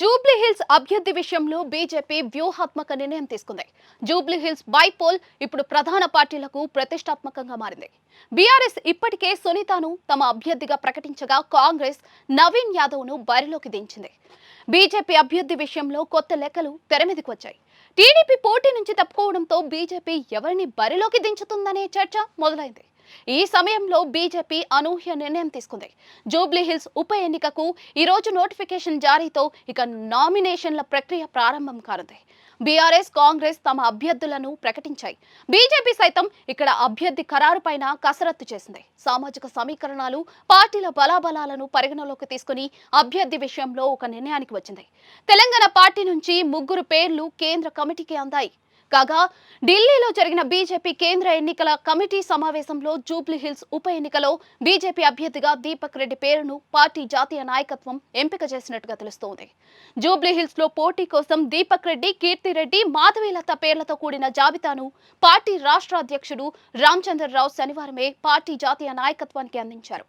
Jubilee hills అభ్యర్థి విషయంలో BJP వ్యూహాత్మక నిర్ణయం తీసుకుంది. జూబ్లీహిల్స్ బైపోల్ ఇప్పుడు ప్రధాన పార్టీలకు ప్రతిష్టాత్మకంగా మారింది. బీఆర్ఎస్ ఇప్పటికే సునీతను తమ అభ్యర్థిగా ప్రకటించగా కాంగ్రెస్ నవీన్ యాదవ్ను బరిలోకి దించింది. బీజేపీ అభ్యర్థి విషయంలో కొత్త లెక్కలు తెరమీదకి వచ్చాయి. టీడీపీ పోటీ నుంచి తప్పుకోవడంతో బీజేపీ ఎవరిని బరిలోకి దించుతుందనే చర్చ మొదలైంది. ఈ సమయంలో బీజేపీ అనూహ్య నిర్ణయం తీసుకుంది. జూబ్లీ హిల్స్ ఉప ఎన్నికకు ఈ రోజు నోటిఫికేషన్ జారీతో ఇక నామినేషన్ల ప్రక్రియ ప్రారంభం కానుంది. బీఆర్ఎస్ కాంగ్రెస్ తమ అభ్యర్థులను ప్రకటించాయి. బీజేపీ సైతం ఇక్కడ అభ్యర్థి ఖరారు పైన కసరత్తు చేసింది. సామాజిక సమీకరణాలు పార్టీల బలాబలాలను పరిగణలోకి తీసుకుని అభ్యర్థి విషయంలో ఒక నిర్ణయానికి వచ్చింది. తెలంగాణ పార్టీ నుంచి ముగ్గురు పేర్లు కేంద్ర కమిటీకి అందాయి. కాగా ఢిల్లీలో జరిగిన బీజేపీ కేంద్ర ఎన్నికల కమిటీ సమావేశంలో జూబ్లీ హిల్స్ ఉప ఎన్నికలో బీజేపీ అభ్యర్థిగా దీపక్ రెడ్డి పేరును పార్టీ జాతీయ నాయకత్వం ఎంపిక చేసినట్టుగా తెలుస్తోంది. జూబ్లీ హిల్స్లో పోటీ కోసం దీపక్ రెడ్డి కీర్తిరెడ్డి మాధవీలత పేర్లతో కూడిన జాబితాను పార్టీ రాష్ట్ర అధ్యక్షుడు రామచంద్రరావు శనివారమే పార్టీ జాతీయ నాయకత్వానికి అందించారు.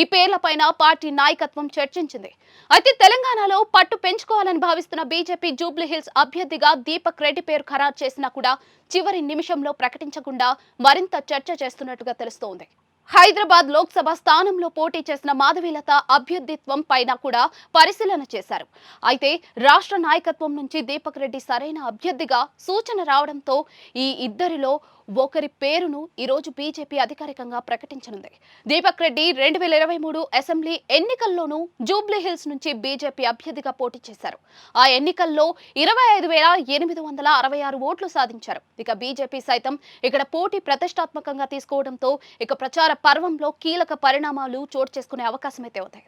ఈ పేర్లపైన పార్టీ నాయకత్వం చర్చించింది. అయితే తెలంగాణలో పట్టు పెంచుకోవాలని భావిస్తున్న బీజేపీ జూబ్లీ హిల్స్ అభ్యర్థిగా దీపక్ రెడ్డి పేరు ఖరారు చేసిన కూడా చివరి నిమిషంలో ప్రకటించకుండా మరింత చర్చ చేస్తున్నట్టుగా తెలుస్తోంది. హైదరాబాద్ లోక్సభ స్థానంలో పోటీ చేసిన మాధవీలత అభ్యర్థిత్వం పైన కూడా పరిశీలన చేశారు. అయితే రాష్ట్ర నాయకత్వం నుంచి దీపక్ రెడ్డి సరైన అభ్యర్థిగా సూచన రావడంతో ఈ ఇద్దరిలో ఒకరి పేరును ఈరోజు బీజేపీ అధికారికంగా ప్రకటించనుంది. దీపక్ రెడ్డి రెండు వేల ఇరవై మూడు అసెంబ్లీ ఎన్నికల్లోనూ జూబ్లీ హిల్స్ నుంచి బీజేపీ అభ్యర్థిగా పోటీ చేశారు. ఆ ఎన్నికల్లో ఇరవై ఐదు వేల ఎనిమిది వందల అరవై ఆరు ఓట్లు సాధించారు. ఇక బీజేపీ సైతం ఇక్కడ పోటీ ప్రతిష్టాత్మకంగా తీసుకోవడంతో ఇక ప్రచారం పర్వంలో కీలక పరిణామాలు చోటు చేసుకునే అవకాశం అయితే ఉంది